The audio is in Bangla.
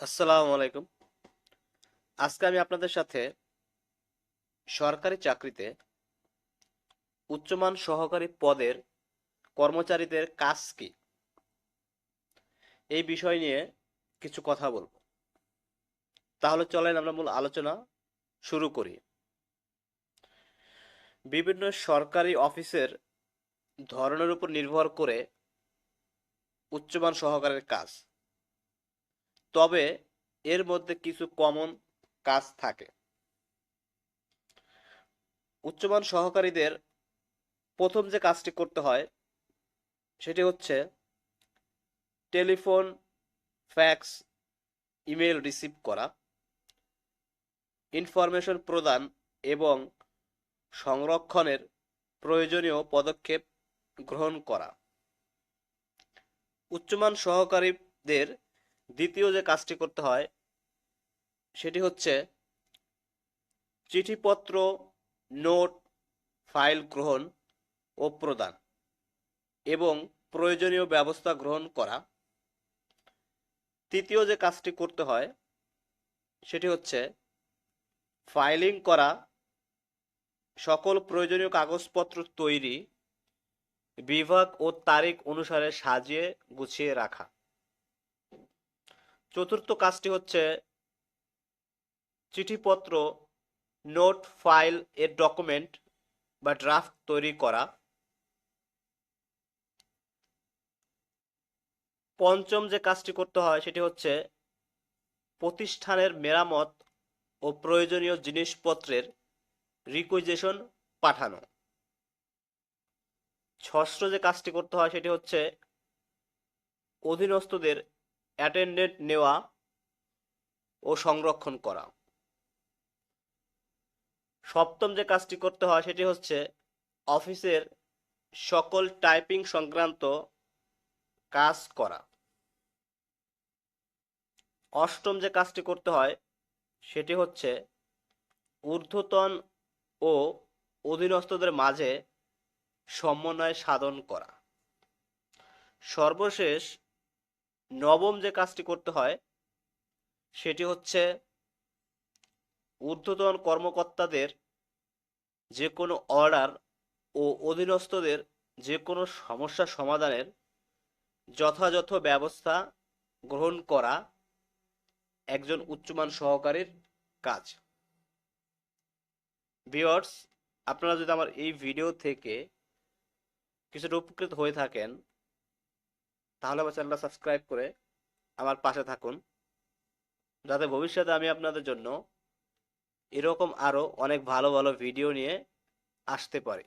আসসালামু আলাইকুম। আজকে আমি আপনাদের সাথে সরকারি চাকরিতে উচ্চমান সহকারী পদের কর্মচারীদের কাজ কি? এই বিষয় নিয়ে কিছু কথা বলব। তাহলে চলেন আমরা মূল আলোচনা শুরু করি। বিভিন্ন সরকারি অফিসের ধরনের উপর নির্ভর করে উচ্চমান সহকারের কাজ। তবে এর মধ্যে কিছু কমন কাজ থাকে। উচ্চমান সহকারীদের প্রথম যে কাজটি করতে হয়, সেটি হচ্ছে টেলিফোন, ফ্যাক্স ইমেল রিসিভ করা, ইনফরমেশন প্রদান এবং সংরক্ষণের প্রয়োজনীয় পদক্ষেপ গ্রহণ করা। উচ্চমান সহকারীদের দ্বিতীয় যে কাজটি করতে হয়, সেটি হচ্ছে চিঠিপত্র, নোট, ফাইল গ্রহণ ও প্রদান এবং প্রয়োজনীয় ব্যবস্থা গ্রহণ করা। তৃতীয় যে কাজটি করতে হয়, সেটি হচ্ছে ফাইলিং করা, সকল প্রয়োজনীয় কাগজপত্র তৈরি, বিভাগ ও তারিখ অনুসারে সাজিয়ে গুছিয়ে রাখা। চতুর্থ কাজটি হচ্ছে চিঠিপত্র, নোট, ফাইল এর ডকুমেন্ট বা ড্রাফট তৈরি করা। পঞ্চম যে কাজটি করতে হয় সেটি হচ্ছে প্রতিষ্ঠানের মেরামত ও প্রয়োজনীয় জিনিসপত্রের রিকুইজেশন পাঠানো। ষষ্ঠ যে কাজটি করতে হয় সেটি হচ্ছে অধীনস্থদের অ্যাটেন্ডেন্ট নেওয়া ও সংরক্ষণ করা। সপ্তম যে কাজটি করতে হয় সেটি হচ্ছে অফিসের সকল টাইপিং সংক্রান্ত কাজ করা। অষ্টম যে কাজটি করতে হয় সেটি হচ্ছে ঊর্ধ্বতন ও অধীনস্থদের মাঝে সমন্বয় সাধন করা। সর্বশেষ নবম যে কাজটি করতে হয়, সেটি হচ্ছে ঊর্ধ্বতন কর্মকর্তাদের যে কোনো অর্ডার ও অধীনস্থদের যে কোনো সমস্যা সমাধানের যথাযথ ব্যবস্থা গ্রহণ করা একজন উচ্চমান সহকারীর কাজ। ভিওর্স আপনারা যদি আমার এই ভিডিও থেকে কিছুটা উপকৃত হয়ে থাকেন তাহলে আমার চ্যানেলটা সাবস্ক্রাইব করে আমার পাশে থাকুন। যাতে ভবিষ্যতে আমি আপনাদের জন্য এরকম আরও অনেক ভালো ভালো ভিডিও নিয়ে আসতে পারি।